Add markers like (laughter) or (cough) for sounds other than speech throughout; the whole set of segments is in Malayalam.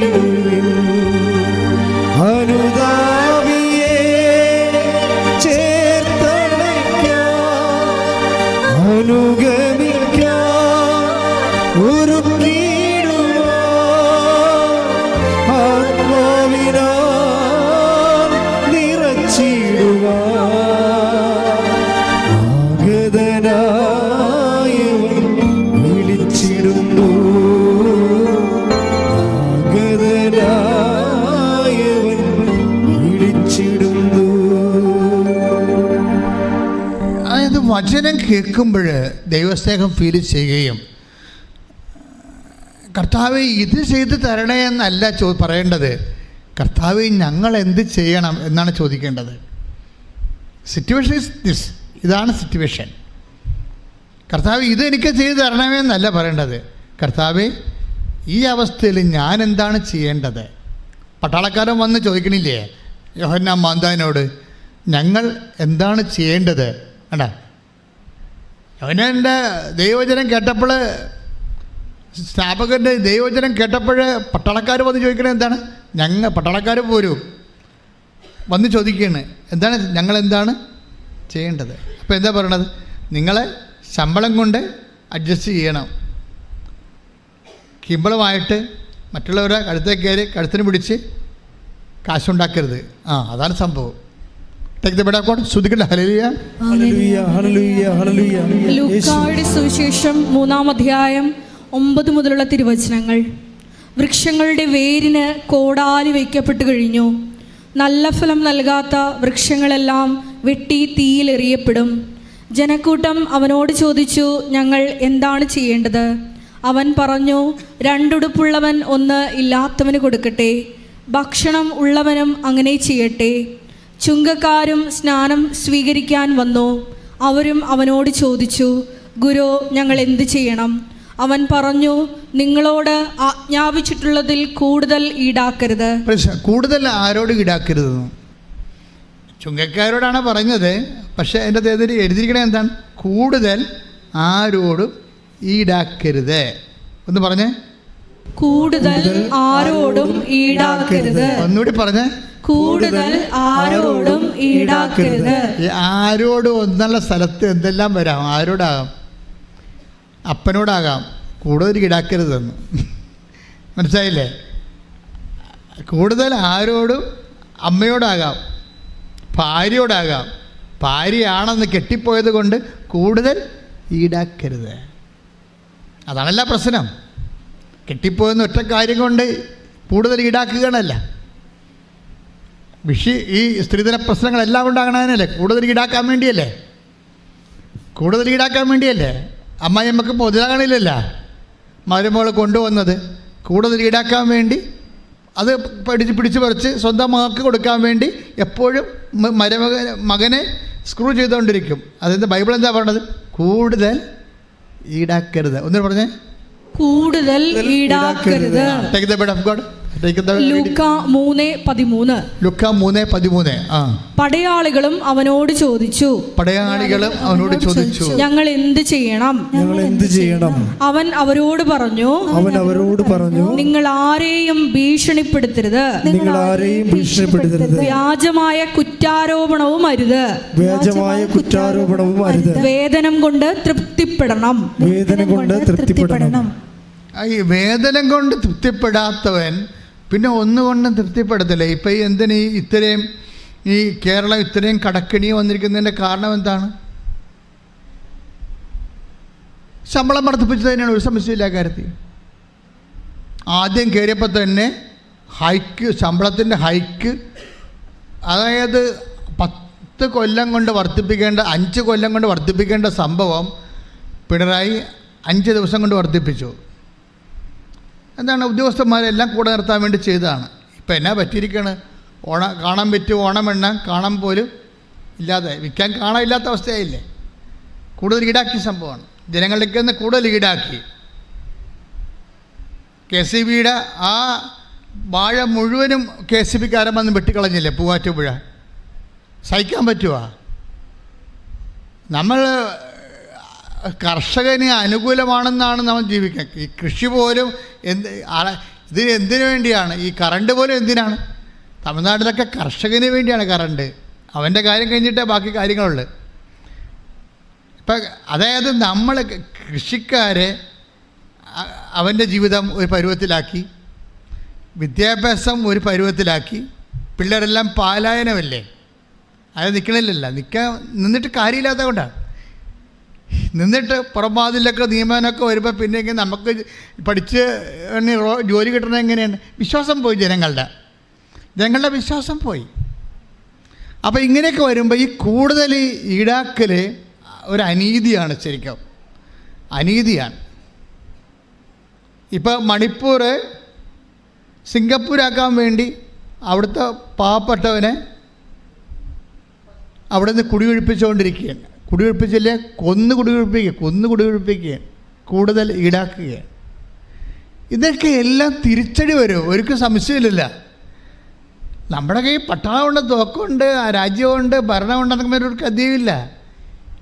Thank you. കേൾക്കുമ്പോൾ ദൈവസ്നേഹം ഫീൽ ചെയ്യുകയും കർത്താവ് ഇത് ചെയ്ത് തരണേ എന്നല്ല ചോ പറയേണ്ടത്. കർത്താവ് ഞങ്ങൾ എന്ത് ചെയ്യണം എന്നാണ് ചോദിക്കേണ്ടത്. സിറ്റുവേഷൻ ഇസ് ദിസ് ഇതാണ് സിറ്റുവേഷൻ കർത്താവ് ഇത് എനിക്ക് ചെയ്തു തരണമേ എന്നല്ല പറയേണ്ടത്. കർത്താവ് ഈ അവസ്ഥയിൽ ഞാൻ എന്താണ് ചെയ്യേണ്ടത്? പട്ടാളക്കാരൻ വന്ന് ചോദിക്കണില്ലേ? യോഹന്ന മാന്താനോട് ഞങ്ങൾ എന്താണ് ചെയ്യേണ്ടത്? വേണ്ട യോഹന്നാന്റെ ദൈവചനം കേട്ടപ്പോൾ സ്ഥാപകന്റെ ദൈവചനം കേട്ടപ്പോൾ പട്ടാളക്കാർ വന്ന് ചോദിക്കണേ എന്താണ്? ഞങ്ങൾ പട്ടാളക്കാർ പോരും. വന്ന് ചോദിക്കുകയാണ് എന്താണ്? ഞങ്ങൾ എന്താണ് ചെയ്യേണ്ടത്? അപ്പോൾ എന്താ പറയണത്? നിങ്ങളെ ശമ്പളം കൊണ്ട് അഡ്ജസ്റ്റ് ചെയ്യണം. കിമ്പളമായിട്ട് മറ്റുള്ളവരെ കഴുത്തേക്ക് കയറി കഴുത്തിന് പിടിച്ച് കാശുണ്ടാക്കരുത്. ആ അതാണ് സംഭവം. ലൂക്കായുടെ സുവിശേഷം മൂന്നാം അധ്യായം ഒമ്പത് മുതലുള്ള തിരുവചനങ്ങൾ. വൃക്ഷങ്ങളുടെ വേരിന് കോടാലി വയ്ക്കപ്പെട്ടു കഴിഞ്ഞു. നല്ല ഫലം നൽകാത്ത വൃക്ഷങ്ങളെല്ലാം വെട്ടി തീയിലെറിയപ്പെടും ജനക്കൂട്ടം അവനോട് ചോദിച്ചു ഞങ്ങൾ എന്താണ് ചെയ്യേണ്ടത്? അവൻ പറഞ്ഞു രണ്ടുടുപ്പുള്ളവൻ ഒന്ന് ഇല്ലാത്തവന് കൊടുക്കട്ടെ. ഭക്ഷണം ഉള്ളവനും അങ്ങനെ ചെയ്യട്ടെ. ചുങ്കക്കാരും സ്നാനം സ്വീകരിക്കാൻ വന്നു. അവരും അവനോട് ചോദിച്ചു ഗുരു ഞങ്ങൾ എന്ത് ചെയ്യണം? അവൻ പറഞ്ഞു നിങ്ങളോട് ആജ്ഞാപിച്ചിട്ടുള്ളതിൽ കൂടുതൽ ഈടാക്കരുത്. കൂടുതൽ ആരോട് ഈടാക്കരുത്? ചുങ്കക്കാരോടാണ് പറഞ്ഞത് പക്ഷേ എന്റെ തേതിൽ എഴുതിയിരിക്കണേ എന്താണ്? കൂടുതൽ ആരോടും ഈടാക്കരുത്. ഒന്ന് പറഞ്ഞേ. കൂടുതൽ ആരോടും ഈടാക്കരുത്. ഒന്നുകൂടി പറഞ്ഞേ. കൂടുതൽ ആരോടും ഈടാക്കരുത്. ആരോടും ഒന്നുള്ള സ്ഥലത്ത് എന്തെല്ലാം വരാം? ആരോടാകാം? അപ്പനോടാകാം. കൂടുതൽ ഈടാക്കരുതെന്ന്. (laughs) മനസ്സിലായില്ലേ? കൂടുതൽ ആരോടും അമ്മയോടാകാം. ഭാര്യയോടാകാം. ഭാര്യയാണെന്ന് കെട്ടിപ്പോയത് കൊണ്ട് കൂടുതൽ ഈടാക്കരുത്. അതാണല്ല പ്രശ്നം. കെട്ടിപ്പോയെന്ന് ഒറ്റ കാര്യം കൊണ്ട് കൂടുതൽ ഈടാക്കുകയാണല്ല. വിഷി ഈ സ്ത്രീധന പ്രശ്നങ്ങളെല്ലാം ഉണ്ടാകണതിനല്ലേ? കൂടുതൽ ഈടാക്കാൻ വേണ്ടിയല്ലേ? കൂടുതൽ ഈടാക്കാൻ വേണ്ടിയല്ലേ? അമ്മായിയമ്മക്ക് പൊതുതാകണില്ലല്ല മരുമകൾ കൊണ്ടുവന്നത് കൂടുതൽ ഈടാക്കാൻ വേണ്ടി അത് പഠിച്ച് പിടിച്ച് പറിച്ച് സ്വന്തം മകൾക്ക് കൊടുക്കാൻ വേണ്ടി എപ്പോഴും മരമക മകനെ സ്ക്രൂ ചെയ്തുകൊണ്ടിരിക്കും. അതായത് ബൈബിൾ എന്താ പറയണത് കൂടുതൽ ഈടാക്കരുത്. ഒന്നിനു പറഞ്ഞേ? കൂടുതൽ ഈടാക്കരുത്. Take the bed of God പടയാളികളും അവനോട് ചോദിച്ചു. പടയാളികളും അവനോട് ചോദിച്ചു. ഞങ്ങൾ എന്ത് ചെയ്യണം? ഞങ്ങൾ എന്ത് ചെയ്യണം? അവൻ അവരോട് പറഞ്ഞു. അവൻ അവരോട് പറഞ്ഞു. നിങ്ങൾ ആരെയും ഭീഷണിപ്പെടുത്തരുത്. നിങ്ങൾ ആരെയും ഭീഷണിപ്പെടുത്തരുത്. വ്യാജമായ കുറ്റാരോപണവും അരുത്. വ്യാജമായ കുറ്റാരോപണവും അരുത്. വേതനം കൊണ്ട് തൃപ്തിപ്പെടണം. വേദന കൊണ്ട് തൃപ്തിപ്പെടണം. ആ, ഈ വേതനം കൊണ്ട് തൃപ്തിപ്പെടാത്തവൻ പിന്നെ ഒന്നുകൊണ്ടും തൃപ്തിപ്പെടത്തില്ല. ഇപ്പം എന്തിന് ഈ ഇത്രയും ഈ കേരളം ഇത്രയും കടക്കിണി വന്നിരിക്കുന്നതിന്റെ കാരണം എന്താണ്? ശമ്പളം വർദ്ധിപ്പിച്ചതിനാണ് ഒരു ആ കാര്യത്തിൽ. ആദ്യം കയറിയപ്പോൾ തന്നെ ഹൈക്ക് ശമ്പളത്തിന്റെ ഹൈക്ക് അതായത് പത്ത് കൊല്ലം കൊണ്ട് വർദ്ധിപ്പിക്കേണ്ട അഞ്ച് കൊല്ലം കൊണ്ട് വർദ്ധിപ്പിക്കേണ്ട സംഭവം പിണറായി അഞ്ച് ദിവസം കൊണ്ട് വർദ്ധിപ്പിച്ചു. എന്താണ് ഉദ്യോഗസ്ഥന്മാരെല്ലാം കൂടെ നിർത്താൻ വേണ്ടി ചെയ്തതാണ്. ഇപ്പം എന്നാ പറ്റിയിരിക്കുകയാണ് ഓണ കാണാൻ പറ്റും ഓണം എണ്ണാൻ കാണാൻ പോലും ഇല്ലാതെ വിൽക്കാൻ കാണാനില്ലാത്ത അവസ്ഥയായില്ലേ? കൂടുതൽ ഈടാക്കിയ സംഭവമാണ്. ജനങ്ങളിലേക്ക് നിന്ന് കൂടുതൽ ഈടാക്കി. കെ സി ബിയുടെ ആ വാഴ മുഴുവനും കെ സി ബിക്കാരൻ വന്ന് വെട്ടിക്കളഞ്ഞില്ലേ പൂവാറ്റുപുഴ? സഹിക്കാൻ പറ്റുമോ നമ്മൾ കർഷകന് അനുകൂലമാണെന്നാണ് നമ്മൾ ജീവിക്കുന്നത്. ഈ കൃഷി പോലും എന്ത് ഇതിന് എന്തിനു വേണ്ടിയാണ്? ഈ കറണ്ട് പോലും എന്തിനാണ്? തമിഴ്നാട്ടിലൊക്കെ കർഷകന് വേണ്ടിയാണ് കറണ്ട് അവന്റെ കാര്യം കഴിഞ്ഞിട്ടേ ബാക്കി കാര്യങ്ങളുള്ളൂ. ഇപ്പം അതായത് നമ്മൾ കൃഷിക്കാരെ അവന്റെ ജീവിതം ഒരു പരുവത്തിലാക്കി വിദ്യാഭ്യാസം ഒരു പരുവത്തിലാക്കി പിള്ളേരെല്ലാം പാലായനമല്ലേ? അത് നിൽക്കണില്ലല്ല നിൽക്കാൻ നിന്നിട്ട് കാര്യമില്ലാത്ത കൊണ്ടാണ് നിന്നിട്ട് പുറംവാതിലൊക്കെ നിയമനമൊക്കെ വരുമ്പോൾ പിന്നെ നമുക്ക് പഠിച്ച് ജോലി കിട്ടണത് എങ്ങനെയാണ്? വിശ്വാസം പോയി ജനങ്ങളുടെ. ജനങ്ങളുടെ വിശ്വാസം പോയി. അപ്പോൾ ഇങ്ങനെയൊക്കെ വരുമ്പോൾ ഈ കൂടുതൽ ഈടാക്കൽ ഒരു അനീതിയാണ് ശരിക്കും. അനീതിയാണ്. ഇപ്പോൾ മണിപ്പൂർ സിംഗപ്പൂരാക്കാൻ വേണ്ടി അവിടുത്തെ പാവപ്പെട്ടവനെ അവിടെ നിന്ന് കുടിയൊഴിപ്പിച്ചുകൊണ്ടിരിക്കുകയാണ്. കുടിയൊഴിപ്പിച്ചില്ലേ കൊന്ന് കുടിയൊഴിപ്പിക്കുക കൊന്ന് കുടിയൊഴിപ്പിക്കുക കൂടുതൽ ഈടാക്കുക. ഇതൊക്കെ എല്ലാം തിരിച്ചടി വരും ഒരിക്കലും സംശയമില്ല നമ്മുടെ കയ്യിൽ പട്ടാളമുണ്ട് തോക്കുണ്ട് ആ രാജ്യമുണ്ട് ഭരണമുണ്ട് എന്നൊക്കെ ഒരു കഥയുമില്ല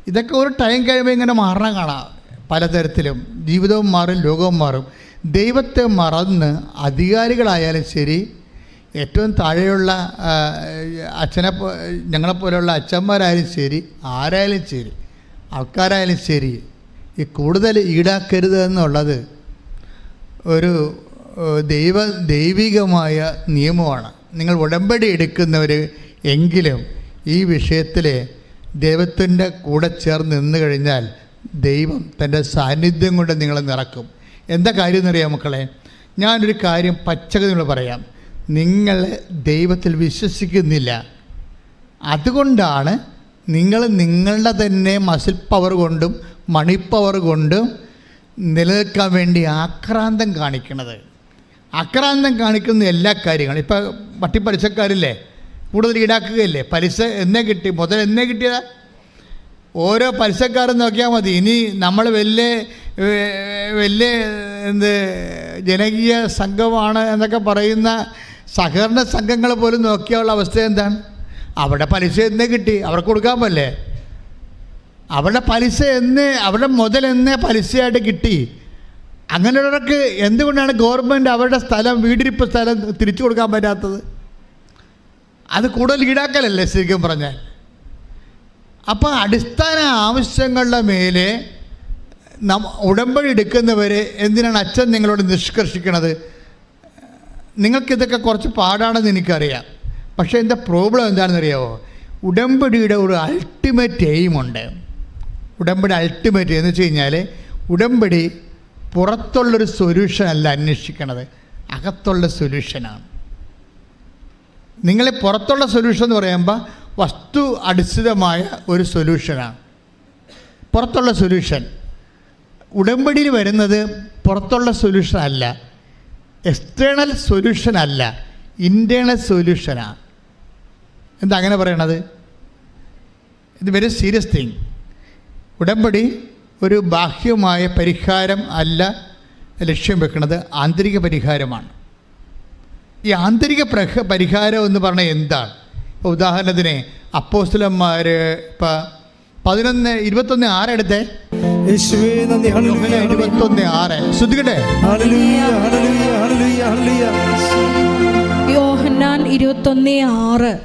ഇതൊക്കെ ഒരു ടൈം കഴിയുമ്പോൾ ഇങ്ങനെ മാറണം കാണാം. പലതരത്തിലും ജീവിതവും മാറും ലോകവും മാറും. ദൈവത്തെ മറന്ന് അധികാരികളായാലും ശരി ഏറ്റവും താഴെയുള്ള അച്ഛനെ ഞങ്ങളെപ്പോലെയുള്ള അച്ഛന്മാരായാലും ശരി ആരായാലും ശരി ആൾക്കാരായാലും ശരി ഈ കൂടുതൽ ഈടാക്കരുത് എന്നുള്ളത് ഒരു ദൈവ ദൈവികമായ നിയമമാണ്. നിങ്ങൾ ഉടമ്പടി എടുക്കുന്നവർ എങ്കിലും ഈ വിഷയത്തിൽ ദൈവത്തിന്റെ കൂടെ ചേർന്ന് നിന്ന് കഴിഞ്ഞാൽ ദൈവം തന്റെ സാന്നിധ്യം കൊണ്ട് നിങ്ങളെ നിറക്കും. എന്താ കാര്യം എന്നറിയാം മക്കളെ? ഞാനൊരു കാര്യം പച്ചക നിങ്ങൾ പറയാം. നിങ്ങൾ ദൈവത്തിൽ വിശ്വസിക്കുന്നില്ല. അതുകൊണ്ടാണ് നിങ്ങൾ നിങ്ങളുടെ തന്നെ മസിൽ പവർ കൊണ്ടും മണി പവർ കൊണ്ടും നിലനിൽക്കാൻ വേണ്ടി ആക്രാന്തം കാണിക്കുന്നത്. ആക്രാന്തം കാണിക്കുന്ന എല്ലാ കാര്യങ്ങളും. ഇപ്പോൾ പട്ടിപ്പലിശക്കാരില്ലേ കൂടുതൽ ഈടാക്കുകയല്ലേ? പലിശ എന്നേ കിട്ടി മുതൽ എന്നേ കിട്ടിയതാ. ഓരോ പലിശക്കാരും നോക്കിയാൽ മതി. ഇനി നമ്മൾ വലിയ വലിയ എന്ത് ജനകീയ സംഘമാണ് എന്നൊക്കെ പറയുന്ന സഹകരണ സംഘങ്ങൾ പോലും നോക്കിയുള്ള അവസ്ഥ എന്താണ്? അവിടെ പലിശ എന്നേ കിട്ടി അവർക്ക് കൊടുക്കാൻ പറ്റേ അവരുടെ പലിശ എന്നേ അവരുടെ മുതൽ എന്നേ പലിശയായിട്ട് കിട്ടി. അങ്ങനെയുള്ളവർക്ക് എന്തുകൊണ്ടാണ് ഗവൺമെന്റ് അവരുടെ സ്ഥലം വീടിരിപ്പ് സ്ഥലം തിരിച്ചു കൊടുക്കാൻ പറ്റാത്തത്? അത് കൂടുതൽ ഈടാക്കലല്ലേ ശരിക്കും പറഞ്ഞാൽ? അപ്പോൾ അടിസ്ഥാന ആവശ്യങ്ങളുടെ മേലെ നം ഉടമ്പടി എടുക്കുന്നവരെ എന്തിനാണ് അച്ഛൻ നിങ്ങളോട് നിഷ്കർഷിക്കണത്? നിങ്ങൾക്കിതൊക്കെ കുറച്ച് പാടാണെന്ന് എനിക്കറിയാം. പക്ഷേ എന്റെ പ്രോബ്ലം എന്താണെന്ന് അറിയാമോ ഉടമ്പടിയുടെ ഒരു അൾട്ടിമേറ്റ് എയിമുണ്ട് ഉടമ്പടി അൾട്ടിമേറ്റ് എന്ന് വെച്ച് കഴിഞ്ഞാൽ ഉടമ്പടി പുറത്തുള്ളൊരു സൊല്യൂഷൻ അല്ല അന്വേഷിക്കണത്. അകത്തുള്ള സൊല്യൂഷനാണ് നിങ്ങളെ പുറത്തുള്ള സൊല്യൂഷൻ എന്ന് പറയുമ്പോൾ വസ്തു അടിസ്ഥിതമായ ഒരു സൊല്യൂഷനാണ് പുറത്തുള്ള സൊല്യൂഷൻ ഉടമ്പടിയിൽ വരുന്നത് പുറത്തുള്ള സൊല്യൂഷൻ അല്ല. എക്സ്റ്റേണൽ സൊല്യൂഷൻ അല്ല ഇന്റേണൽ സൊല്യൂഷനാണ് എന്താ അങ്ങനെ പറയണത്? ഇത് വെരി സീരിയസ് തിങ് ഉടമ്പടി ഒരു ബാഹ്യമായ പരിഹാരം അല്ല ലക്ഷ്യം വെക്കുന്നത് ആന്തരിക പരിഹാരമാണ്. ഈ ആന്തരിക പ്രഹ പരിഹാരം എന്ന് പറഞ്ഞാൽ എന്താണ്? ഇപ്പോൾ ഉദാഹരണത്തിന് അപ്പോസ്തലന്മാർ ഇപ്പം പതിനൊന്ന് ഇരുപത്തൊന്ന് ആരെടുത്തേ? ഇരുപത്തൊന്ന് ആറ്. ശ്രദ്ധിക്കട്ടെ? ഹല്ലേലൂയ ഹല്ലേലൂയ ഹല്ലേലൂയ ഹല്ലേലൂയ. യോഹന്നാൻ ഇരുപത്തൊന്ന് ആറ്.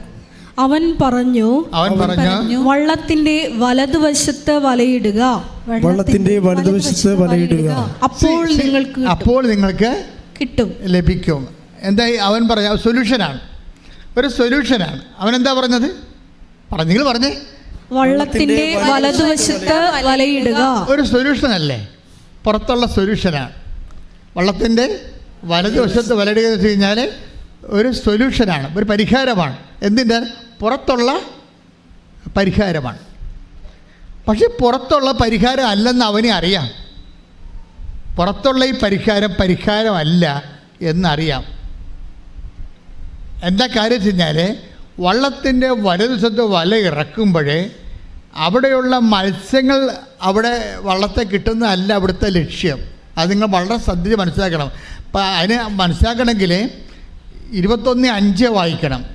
അവൻ പറഞ്ഞു അവൻ പറഞ്ഞു? വള്ളത്തിന്റെ വലതുവശത്ത് വലയിടുക. വള്ളത്തിന്റെ വലതുവശത്ത് വലയിടുക. അപ്പോൾ നിങ്ങൾക്ക് അപ്പോൾ നിങ്ങൾക്ക് കിട്ടും. ലഭിക്കും. എന്തായി? അവൻ പറഞ്ഞ സൊല്യൂഷനാണ് ഒരു സൊല്യൂഷനാണ് അവൻ എന്താ പറഞ്ഞത്? പറഞ്ഞു നിങ്ങൾ പറഞ്ഞേ. വള്ളത്തിന്റെ വലതുവശത്ത് വലയിടുക. ഒരു സൊല്യൂഷൻ അല്ലേ? പുറത്തുള്ള സൊല്യൂഷനാണ് വള്ളത്തിന്റെ വലതുവശത്ത് വലയിടുക എന്ന് വെച്ച് കഴിഞ്ഞാൽ ഒരു സൊല്യൂഷനാണ് ഒരു പരിഹാരമാണ്. എന്തിന്റെ? പുറത്തുള്ള പരിഹാരമാണ്. പക്ഷെ പുറത്തുള്ള പരിഹാരം അല്ലെന്ന് അവനെ അറിയാം. പുറത്തുള്ള ഈ പരിഹാരം പരിഹാരമല്ല എന്നറിയാം. എന്താ കാര്യം വെച്ച് കഴിഞ്ഞാൽ വള്ളത്തിന്റെ വലതുവശത്ത് വല ഇറക്കുമ്പോഴേ അവിടെയുള്ള മത്സ്യങ്ങൾ അവിടെ വള്ളത്തെ കിട്ടുന്നതല്ല അവിടുത്തെ ലക്ഷ്യം. അത് നിങ്ങൾ വളരെ ശ്രദ്ധിച്ച് മനസ്സിലാക്കണം. അപ്പം അതിന് മനസ്സിലാക്കണമെങ്കിൽ ഇരുപത്തൊന്ന് അഞ്ച് വായിക്കണം.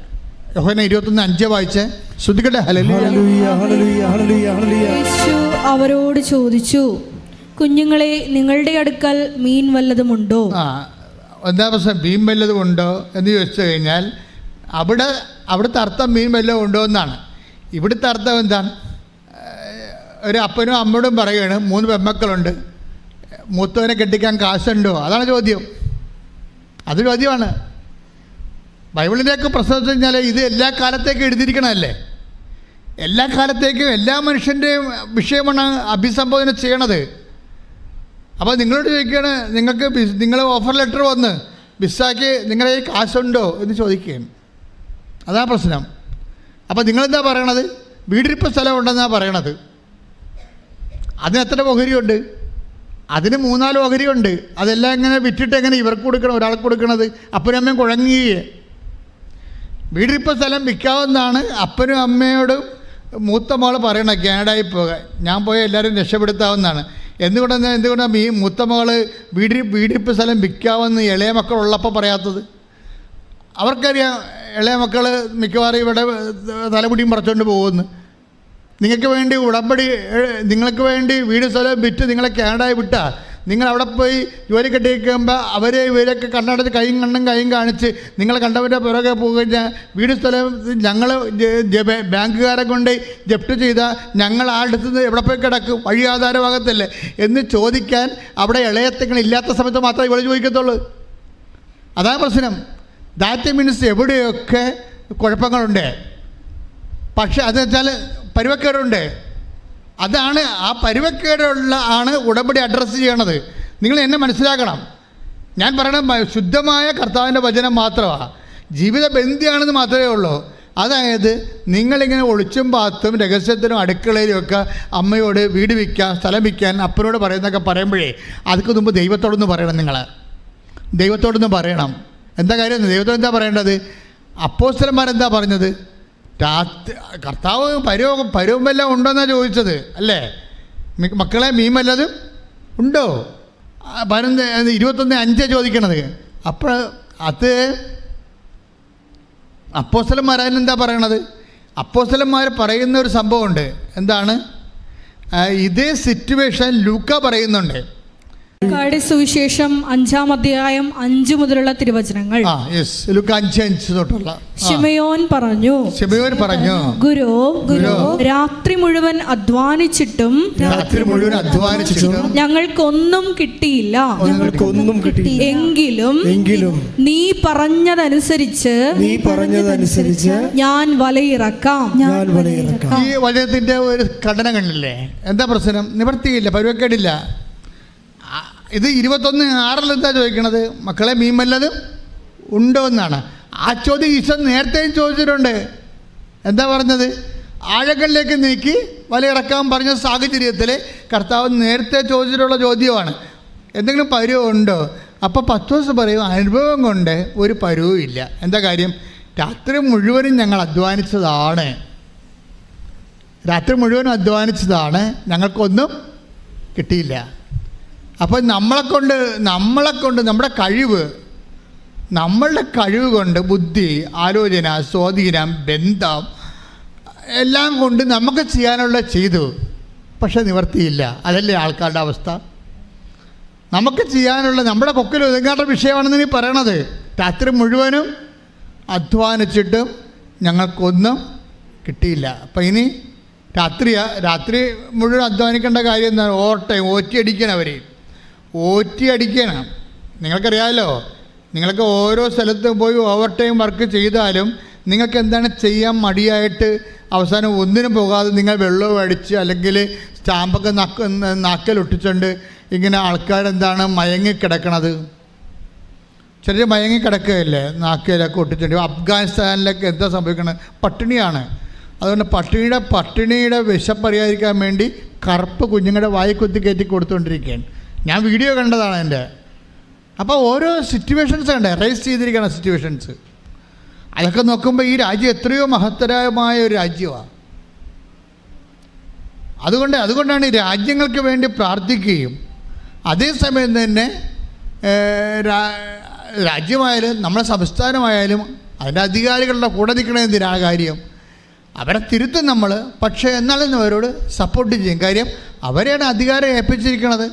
യോഹന ഇരുപത്തൊന്ന് അഞ്ച് വായിച്ച്? ശ്രദ്ധിക്കട്ടെ? ഹല്ലേലൂയ. ഹല്ലേലൂയ ഹല്ലേലൂയ ഹല്ലേലൂയ ഹല്ലേലൂയ. അവരോട് ചോദിച്ചു കുഞ്ഞുങ്ങളെ നിങ്ങളുടെ അടുക്കൽ മീൻ വല്ലതുമുണ്ടോ ആ എന്താ പ്രശ്നം? മീൻ വല്ലതും ഉണ്ടോ എന്ന് ചോദിച്ചു കഴിഞ്ഞാൽ അവിടെ അവിടുത്തെ അർത്ഥം മീൻ വല്ലതും ഉണ്ടോ എന്നാണ്. ഇവിടുത്തെ അർത്ഥം എന്താണ്? ഒരു അപ്പനും അമ്മയോടും പറയുകയാണ് മൂന്ന് പെമ്മക്കളുണ്ട്. മൂത്തവനെ കെട്ടിക്കാൻ കാശുണ്ടോ? അതാണ് ചോദ്യം. അത് ചോദ്യമാണ്. ബൈബിളിന്റെയൊക്കെ പ്രശ്നം കഴിഞ്ഞാൽ ഇത് എല്ലാ കാലത്തേക്കും എഴുതിയിരിക്കണമല്ലേ എല്ലാ കാലത്തേക്കും എല്ലാ മനുഷ്യന്റെയും വിഷയമാണ് അഭിസംബോധന ചെയ്യണത്. അപ്പോൾ നിങ്ങളോട് ചോദിക്കുകയാണ് നിങ്ങൾക്ക് നിങ്ങൾ ഓഫർ ലെറ്റർ വന്ന് ബിസ്സാക്ക് നിങ്ങളുടെ കയ്യിൽ കാശുണ്ടോ? എന്ന് ചോദിക്കുകയാണ്. അതാ പ്രശ്നം. അപ്പോൾ നിങ്ങളെന്താ പറയണത്? വീടിരിപ്പ് സ്ഥലം ഉണ്ടെന്നാണ് പറയണത്. അതിന് എത്ര ഓഹരിയുണ്ട്? അതിന് മൂന്നാൽ ഓഹരിയുണ്ട്. അതെല്ലാം എങ്ങനെ വിറ്റിട്ട് എങ്ങനെ ഇവർക്ക് കൊടുക്കണം ഒരാൾക്ക് കൊടുക്കണത്? അപ്പനും അമ്മയും കുഴങ്ങുകയെ. വീടിപ്പോൾ സ്ഥലം വിൽക്കാവുന്നതാണ്. അപ്പനും അമ്മയോടും മൂത്ത മോൾ പറയണം കാനഡായി പോകാൻ. ഞാൻ പോയ എല്ലാവരും രക്ഷപ്പെടുത്താവുന്നതാണ്. എന്തുകൊണ്ടെന്ന് എന്തുകൊണ്ടാണ് ഈ മൂത്ത മകൾ വീടി വീടിപ്പ് സ്ഥലം വിൽക്കാമെന്ന് ഇളയ മക്കളുള്ളപ്പോൾ പറയാത്തത്? അവർക്കറിയാം ഇളയ മക്കൾ മിക്കവാറും ഇവിടെ തലമുടിയും പറിച്ചുകൊണ്ട് പോകുമെന്ന് നിങ്ങൾക്ക് വേണ്ടി ഉടമ്പടി നിങ്ങൾക്ക് വേണ്ടി വീട് സ്ഥലം വിറ്റ് നിങ്ങളെ കാനഡായി വിട്ടാൽ നിങ്ങൾ അവിടെ പോയി ജോലി കെട്ടിയിരിക്കുമ്പോൾ അവരെ ഇവരൊക്കെ കണ്ണടച്ച് കൈയും കണ്ണും കൈയും കാണിച്ച് നിങ്ങൾ കണ്ടവരുടെ പുറകെ പോകുന്ന വീട് സ്ഥലം ഞങ്ങൾ ബാങ്കുകാരെ കൊണ്ട് ജപ്റ്റ് ചെയ്ത ഞങ്ങൾ ആ അടുത്ത് എവിടെ പോയി കിടക്കും? വഴി ആധാരമാകത്തല്ലേ എന്ന് ചോദിക്കാൻ അവിടെ ഇളയത്തങ്ങൾ ഇല്ലാത്ത സമയത്ത് മാത്രമേ ഇവിടെ ചോദിക്കത്തുള്ളൂ. അതാ പ്രശ്നം. ദാറ്റ് മീൻസ് എവിടെയൊക്കെ കുഴപ്പങ്ങളുണ്ട്. പക്ഷേ അതെന്ന് വെച്ചാൽ പരുവക്കേടുണ്ട്. അതാണ് ആ പരുവക്കേടുള്ള ആണ് ഉടമ്പടി അഡ്രസ്സ് ചെയ്യണത്. നിങ്ങൾ എന്നെ മനസ്സിലാക്കണം. ഞാൻ പറയണ ശുദ്ധമായ കർത്താവിന്റെ വചനം മാത്രമാണ് ജീവിത ബന്ധിയാണെന്ന് മാത്രമേ ഉള്ളൂ. അതായത് നിങ്ങളിങ്ങനെ ഒളിച്ചും പാത്തും രഹസ്യത്തിനും അടുക്കളയിലും ഒക്കെ അമ്മയോട് വീട് വിൽക്കാൻ സ്ഥലം വിൽക്കാൻ അപ്പനോട് പറയുന്നതൊക്കെ പറയുമ്പോഴേ അതൊക്കെ മുമ്പ് ദൈവത്തോടൊന്ന് പറയണം നിങ്ങൾ ദൈവത്തോടൊന്ന് പറയണം. എന്താ കാര്യം? ദൈവത്തോട് എന്താ പറയേണ്ടത്? അപ്പോസ്തലന്മാരെന്താ പറഞ്ഞത്? രാത്രി കർത്താവ് പരവും പരവും വല്ലതും ഉണ്ടോന്നാണ് ചോദിച്ചത് അല്ലേ? മക്കളെ മീൻ വല്ലതും ഉണ്ടോ? പതിനൊന്ന് ഇരുപത്തൊന്ന് അഞ്ച് ചോദിക്കണത്. അപ്പോൾ അത് അപ്പോസ്റ്റലന്മാർ എന്താ പറയണത്? അപ്പോസ്റ്റലന്മാർ പറയുന്ന ഒരു സംഭവമുണ്ട്. എന്താണ്? ഇതേ സിറ്റുവേഷൻ ലൂക്ക പറയുന്നുണ്ട്. ലൂക്കായുടെ സുവിശേഷം അഞ്ചാം അധ്യായം അഞ്ചു മുതലുള്ള തിരുവചനങ്ങൾ. തൊട്ടുള്ള. ഷിമയോൻ പറഞ്ഞു ഷിമയോൻ പറഞ്ഞു ഗുരു ഗുരു. രാത്രി മുഴുവൻ അധ്വാനിച്ചിട്ടും രാത്രി മുഴുവൻ അധ്വാനിച്ചിട്ടും ഞങ്ങൾക്കൊന്നും കിട്ടിയില്ല. ഞങ്ങൾക്കൊന്നും കിട്ടി എങ്കിലും എങ്കിലും നീ പറഞ്ഞതനുസരിച്ച് നീ പറഞ്ഞതനുസരിച്ച് ഞാൻ വലയിറക്കാം. ഞാൻ വലയിറക്കാം. ഈ വലയത്തിന്റെ ഒരു ഘടന കണ്ടില്ലേ? എന്താ പ്രശ്നം? നിവർത്തിയില്ല പരുവക്കേടില്ല. ഇത് ഇരുപത്തൊന്ന് ആറിൽ എന്താ ചോദിക്കണത്? മക്കളെ മീൻ വല്ലതും ഉണ്ടോ എന്നാണ്. ആ ചോദ്യം ഈശ്വരൻ നേരത്തെയും ചോദിച്ചിട്ടുണ്ട്. എന്താ പറഞ്ഞത്? ആഴങ്ങളിലേക്ക് നീക്കി വലയിറക്കാൻ പറഞ്ഞ സാഹചര്യത്തിൽ കർത്താവ് നേരത്തെ ചോദിച്ചിട്ടുള്ള ചോദ്യമാണ്. എന്തെങ്കിലും പരുവം ഉണ്ടോ? അപ്പോൾ പത്ത് ദിവസം പറയും അനുഭവം കൊണ്ട് ഒരു പരുവും ഇല്ല. എന്താ കാര്യം? രാത്രി മുഴുവനും ഞങ്ങൾ അധ്വാനിച്ചതാണ്. രാത്രി മുഴുവനും അധ്വാനിച്ചതാണ്. ഞങ്ങൾക്കൊന്നും കിട്ടിയില്ല. അപ്പോൾ നമ്മളെ കൊണ്ട് നമ്മളെ കൊണ്ട് നമ്മുടെ കഴിവ് നമ്മളുടെ കഴിവ് കൊണ്ട് ബുദ്ധി ആലോചന സ്വാധീനം ബന്ധം എല്ലാം കൊണ്ട് നമുക്ക് ചെയ്യാനുള്ള ചെയ്തു. പക്ഷെ നിവർത്തിയില്ല. അതല്ലേ ആൾക്കാരുടെ അവസ്ഥ? നമുക്ക് ചെയ്യാനുള്ള നമ്മുടെ കൊക്കിൽ ഒതുങ്ങാത്ത വിഷയമാണെന്ന് നീ പറയണത്. രാത്രി മുഴുവനും അധ്വാനിച്ചിട്ടും ഞങ്ങൾക്കൊന്നും കിട്ടിയില്ല. അപ്പം ഇനി രാത്രിയാ രാത്രി മുഴുവൻ അധ്വാനിക്കേണ്ട കാര്യം എന്താണ് ഓവർ ടൈം ഓറ്റി അടിക്കണം നിങ്ങൾക്കറിയാമല്ലോ നിങ്ങൾക്ക് ഓരോ സ്ഥലത്ത് പോയി ഓവർ ടൈം വർക്ക് ചെയ്താലും നിങ്ങൾക്ക് എന്താണ് ചെയ്യാൻ മടിയായിട്ട് അവസാനം ഒന്നിനും പോകാതെ നിങ്ങൾ വെള്ളവും അടിച്ച് അല്ലെങ്കിൽ സ്റ്റാമ്പൊക്കെ നക്ക നാക്കലൊട്ടിച്ചുകൊണ്ട് ഇങ്ങനെ ആൾക്കാരെന്താണ് മയങ്ങിക്കിടക്കണത് ചെറിയ മയങ്ങി കിടക്കുകയല്ലേ നാക്കിലൊക്കെ ഒട്ടിച്ചുണ്ട്. അഫ്ഗാനിസ്ഥാനിലൊക്കെ എന്താ സംഭവിക്കുന്നത് പട്ടിണിയാണ്. അതുകൊണ്ട് പട്ടിണിയുടെ പട്ടിണിയുടെ വിശപ്പറിയാതിരിക്കാൻ വേണ്ടി കറുപ്പ് കുഞ്ഞുങ്ങളുടെ വായി കുത്തി കയറ്റി കൊടുത്തുകൊണ്ടിരിക്കുകയാണ് ഞാൻ വീഡിയോ കണ്ടതാണ് എന്റെ. അപ്പോൾ ഓരോ സിറ്റുവേഷൻസ് ഉണ്ട് റൈസ് ചെയ്തിരിക്കുന്ന സിറ്റുവേഷൻസ് അതൊക്കെ നോക്കുമ്പോൾ ഈ രാജ്യം എത്രയോ മഹത്തരമായ ഒരു രാജ്യമാണ് അതുകൊണ്ട് അതുകൊണ്ടാണ് ഈ രാജ്യങ്ങൾക്ക് വേണ്ടി പ്രാർത്ഥിക്കുകയും അതേസമയം തന്നെ രാജ്യമായാലും നമ്മുടെ സംസ്ഥാനമായാലും അതിന്റെ അധികാരികളുടെ കൂടെ നിൽക്കണ എന്തിനാണ് കാര്യം? അവരെ തിരുത്തും നമ്മൾ പക്ഷേ എന്നാലും അവരോട് സപ്പോർട്ട് ചെയ്യും. കാര്യം അവരെയാണ് അധികാരം ഏൽപ്പിച്ചിരിക്കുന്നത്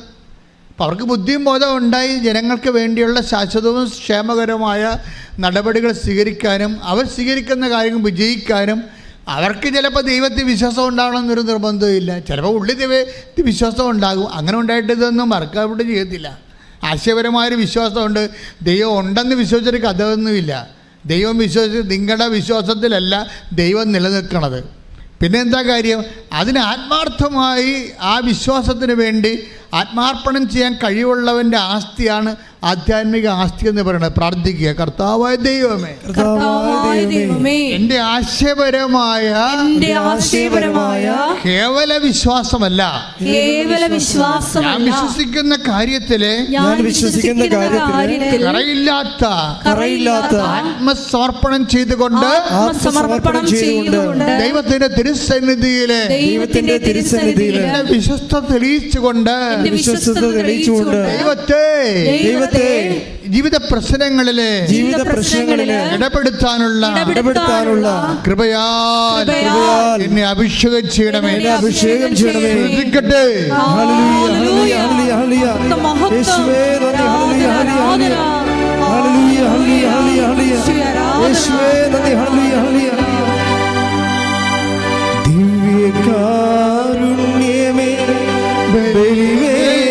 അപ്പോൾ അവർക്ക് ബുദ്ധിയും ബോധവും ഉണ്ടായി. ജനങ്ങൾക്ക് വേണ്ടിയുള്ള ശാശ്വതവും ക്ഷേമകരവുമായ നടപടികൾ സ്വീകരിക്കാനും അവർ സ്വീകരിക്കുന്ന കാര്യങ്ങൾ വിജയിക്കാനും അവർക്ക് ചിലപ്പോൾ ദൈവത്തിൽ വിശ്വാസം ഉണ്ടാകണമെന്നൊരു നിർബന്ധമില്ല ചിലപ്പോൾ ഉള്ളി ദൈവത്തിൽ വിശ്വാസം ഉണ്ടാകും. അങ്ങനെ ഉണ്ടായിട്ട് ഇതൊന്നും വർക്കൗട്ട് ചെയ്യത്തില്ല. ആശയപരമായൊരു വിശ്വാസമുണ്ട്. ദൈവം ഉണ്ടെന്ന് വിശ്വസിച്ചൊരു കഥയൊന്നുമില്ല. ദൈവം വിശ്വസിച്ച് നിങ്ങളുടെ വിശ്വാസത്തിലല്ല ദൈവം നിലനിൽക്കണത്. പിന്നെ എന്താ കാര്യം? അതിന് ആത്മാർത്ഥമായി ആ വിശ്വാസത്തിന് വേണ്ടി ആത്മാർപ്പണം ചെയ്യാൻ കഴിവുള്ളവന്റെ ആസ്തിയാണ് ആധ്യാത്മിക ആസ്തി എന്ന് പറയുന്നത് പ്രാർത്ഥിക്കുക. കർത്താവായ ദൈവമേ. എന്റെ ആശയപരമായ എന്റെ ആശയപരമായ കേവല വിശ്വാസമല്ല. കേവല ഞാൻ വിശ്വസിക്കുന്ന കാര്യത്തിൽ ഞാൻ വിശ്വസിക്കുന്ന കാര്യത്തിൽ കറയില്ലാത്ത കറയില്ലാത്ത ആത്മസമർപ്പണം ചെയ്തുകൊണ്ട് ആത്മസമർപ്പണം ചെയ്തുകൊണ്ട് ദൈവത്തിന്റെ തിരുസന്നിധിയിൽ ദൈവത്തിന്റെ തിരുസന്നിധിയിലെ എന്റെ വിശ്വസ്ത തെളിയിച്ചുകൊണ്ട് വിശ്വസ്ത തെളിയിച്ചുകൊണ്ട് ദൈവത്തെ ദൈവത്തെ ജീവിത പ്രശ്നങ്ങളിലെ ജീവിത പ്രശ്നങ്ങളിൽ ഇടപെടുത്താനുള്ള ഇടപെടുത്താനുള്ള കൃപയാൽ എന്നെ അഭിഷേകം ചെയ്യണമേ. എന്നെ അഭിഷേകം ചെയ്യണമേ. ശ്രദ്ധിക്കട്ടെ. ഹല്ലേലൂയ, ഹല്ലേലൂയ, ഹല്ലേലൂയ, ഹല്ലേലൂയ. യേശുവേ നന്ദി, ഹല്ലേലൂയ, hallelujah, hallelujah. Hallelujah, hallelujah, hallelujah, ഹല്ലേലൂയ. യേശുവേ നന്ദി, ഹല്ലേലൂയ, ഹല്ലേലൂയ, ഹല്ലേലൂയ. ദിവ്യകാരുണ്യമേ ബലിവേദിയിൽ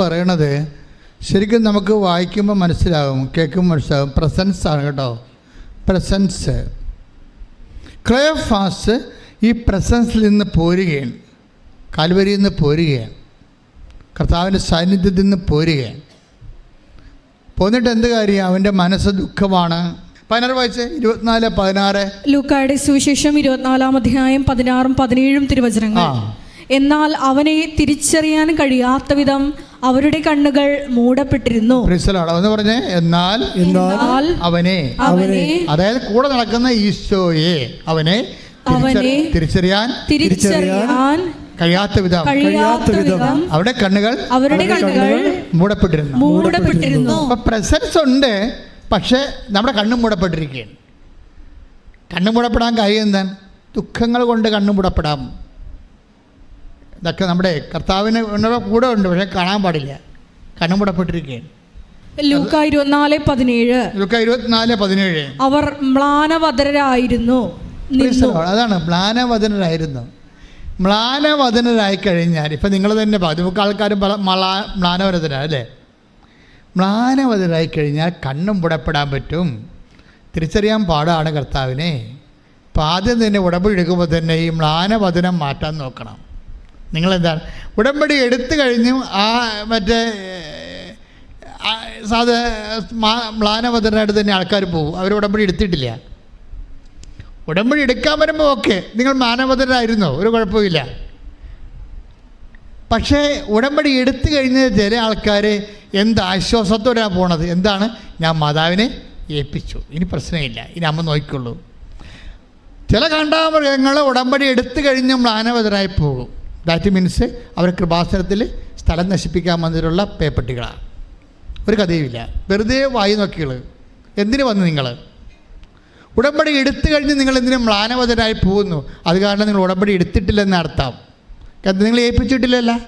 പറയണത് ശരിക്കും നമുക്ക് വായിക്കുമ്പോൾ മനസ്സിലാകും കേൾക്കുമ്പോൾ മനസ്സിലാകും പ്രസൻസ് ആണ് കേട്ടോ. പ്രസൻസ് ക്ലയോഫാസ് ഈ പ്രസൻസിൽ നിന്ന് പോരുകയാണ്. കാൽവരിയിൽ നിന്ന് പോരുകയാണ്. കർത്താവിന്റെ സാന്നിധ്യത്തിൽ നിന്ന് പോരുകയാണ്. പോന്നിട്ട് എന്ത് കാര്യം? അവന്റെ മനസ്സ് ദുഃഖമാണ്. പതിനാറ് വായിച്ച്? ഇരുപത്തിനാല് പതിനാറ്. ലൂക്കായുടെ സുവിശേഷം ഇരുപത്തിനാലാം അധ്യായം പതിനാറും പതിനേഴും തിരുവചനങ്ങൾ. എന്നാൽ അവനെ തിരിച്ചറിയാൻ കഴിയാത്ത വിധം അവരുടെ കണ്ണുകൾ മൂടപ്പെട്ടിരുന്നു. എന്ന് പറഞ്ഞേ? എന്നാൽ എന്നാൽ അവനെ അവനെ അതായത് കൂടെ നടക്കുന്ന ഈശോയെ അവനെ അവനെ തിരിച്ചറിയാൻ തിരിച്ചറിയാൻ കഴിയാത്ത വിധം. കഴിയാത്ത വിധം അവരുടെ കണ്ണുകൾ അവരുടെ കണ്ണുകൾ മൂടപ്പെട്ടിരുന്നു. മൂടപ്പെട്ടിരുന്നു. അപ്പൊ പ്രസൻസ് ഉണ്ട് പക്ഷേ നമ്മുടെ കണ്ണും മൂടപ്പെട്ടിരിക്കുകയാണ്. കണ്ണും മൂടപ്പെടാൻ കാര്യം എന്താണ്? ദുഃഖങ്ങൾ കൊണ്ട് കണ്ണും മൂടപ്പെടാം. ഇതൊക്കെ നമ്മുടെ കർത്താവിന് കൂടെ ഉണ്ട് പക്ഷേ കാണാൻ പാടില്ല. കണ്ണുമുടപ്പെട്ടിരിക്കുകയാണ് ലൂക്ക ഇരുപത്തിനാല് പതിനേഴ്. ഇതൊക്കെ ഇരുപത്തിനാല് പതിനേഴ്. അവർ മ്ലാനവതരായിരുന്നു. അതാണ് മ്ലാനവദനരായിരുന്നു മ്ലാനവദനരായി കഴിഞ്ഞാൽ ഇപ്പം നിങ്ങൾ തന്നെ പതിമുക്ക് ആൾക്കാരും പല മളാ മ്ലാനവദന അല്ലേ? മ്ലാനവദനരായി കഴിഞ്ഞാൽ കണ്ണും പുടപ്പെടാൻ പറ്റും. തിരിച്ചറിയാൻ പാടാണ് കർത്താവിനെ. അപ്പം ആദ്യം തന്നെ ഉടമ്പടി എടുക്കുമ്പോൾ തന്നെ ഈ മ്ലാനവദനം മാറ്റാൻ നോക്കണം. നിങ്ങളെന്താണ്? ഉടമ്പടി എടുത്തു കഴിഞ്ഞു ആ മറ്റേ സാധാ മാ- അടുത്ത് തന്നെ ആൾക്കാർ പോകും. അവർ ഉടമ്പടി എടുത്തിട്ടില്ല. ഉടമ്പടി എടുക്കാൻ വരുമ്പോൾ ഓക്കെ നിങ്ങൾ മാനവതരായിരുന്നോ ഒരു കുഴപ്പമില്ല പക്ഷേ ഉടമ്പടി എടുത്തു കഴിഞ്ഞ ചില ആൾക്കാർ എന്ത് ആശ്വാസത്തോടെയാണ് പോണത്? എന്താണ്? ഞാൻ മാതാവിനെ ഏൽപ്പിച്ചു. ഇനി പ്രശ്നമില്ല. ഇനി അമ്മ നോക്കിക്കൊള്ളൂ. ചില കണ്ടാമൃഗങ്ങൾ ഉടമ്പടി എടുത്തു കഴിഞ്ഞ് മ്ലാനവതരായി പോകും. ദാറ്റ് മീൻസ് അവർ കൃപാസനത്തിൽ സ്ഥലം നശിപ്പിക്കാൻ വന്നിട്ടുള്ള പേപ്പട്ടികളാണ് ഒരു കഥയുമില്ല. വെറുതെ വായി നോക്കികൾ എന്തിനു വന്നു നിങ്ങൾ ഉടമ്പടി എടുത്തു കഴിഞ്ഞ് നിങ്ങൾ എന്തിനും മ്ലാനവതരായി പോകുന്നു? അത് കാരണം നിങ്ങൾ ഉടമ്പടി എടുത്തിട്ടില്ലെന്ന് അർത്ഥം. കത്ത് നിങ്ങൾ ഏൽപ്പിച്ചിട്ടില്ലല്ല?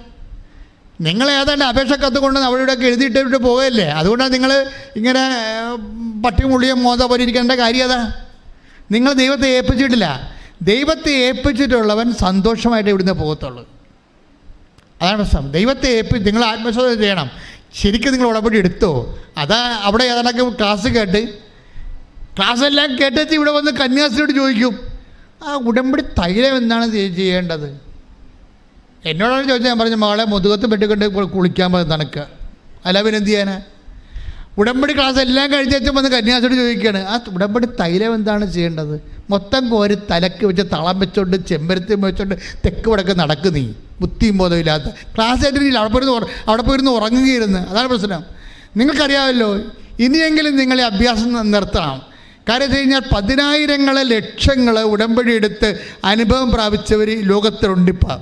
നിങ്ങൾ ഏതാണ്ട് അപേക്ഷ കത്ത് കൊണ്ട് അവിടെ ഇവിടെയൊക്കെ എഴുതിയിട്ടിട്ട് പോകല്ലേ? അതുകൊണ്ടാണ് നിങ്ങൾ ഇങ്ങനെ പട്ടിമുള്ളിയും പട്ടി മുള്ളിയും മോത പോലെ ഇരിക്കേണ്ട കാര്യം അതാ. നിങ്ങൾ ദൈവത്തെ ഏൽപ്പിച്ചിട്ടില്ല. ദൈവത്തെ ഏൽപ്പിച്ചിട്ടുള്ളവൻ സന്തോഷമായിട്ട് ഇവിടുന്ന് പോകത്തുള്ളൂ. അതാണ് പ്രശ്നം ദൈവത്തെ ഏൽപ്പി നിങ്ങൾ ആത്മശോധന ചെയ്യണം. ശരിക്കും നിങ്ങൾ ഉടമ്പടി എടുത്തോ? അതാ അവിടെ ഏതാണ്ടൊക്കെ ക്ലാസ് കേട്ട് ക്ലാസ് എല്ലാം കേട്ടിട്ട് ഇവിടെ വന്ന് കന്യാസിനോട് ചോദിക്കും ആ ഉടമ്പടി തൈലം എന്താണ് ചെയ്യേണ്ടത്? എന്നോടാണ് ചോദിച്ചത്. ഞാൻ പറഞ്ഞു മകളെ മുതുകത്ത് പെട്ടിക്കൊണ്ട് കുളിക്കാൻ പോയി തണുക്കുക അല്ല പിന്നെ എന്ത് ചെയ്യാനാ? ഉടമ്പടി ക്ലാസ് എല്ലാം കഴിഞ്ഞേച്ചും വന്ന് കന്യാസിനോട് ചോദിക്കുകയാണ് ആ ഉടമ്പടി തൈലം എന്താണ് ചെയ്യേണ്ടത്? മൊത്തം കോരി തലക്ക് വെച്ച് തളം വെച്ചോണ്ട് ചെമ്പരത്തി വെച്ചോണ്ട് തെക്ക് വടക്ക് നടക്ക് നീ. ബുദ്ധിയും ബോധമില്ലാത്ത ക്ലാസ് ആയിട്ട് അവിടെ പോയിരുന്ന് അവിടെ പോയിരുന്ന് ഉറങ്ങുകയായിരുന്നു. അതാണ് പ്രശ്നം. നിങ്ങൾക്കറിയാമല്ലോ ഇനിയെങ്കിലും നിങ്ങളെ അഭ്യാസം നിർത്തണം. കാര്യം വെച്ച് കഴിഞ്ഞാൽ പതിനായിരങ്ങൾ ലക്ഷങ്ങൾ ഉടമ്പടി എടുത്ത് അനുഭവം പ്രാപിച്ചവർ ലോകത്തിലുണ്ടിപ്പോൾ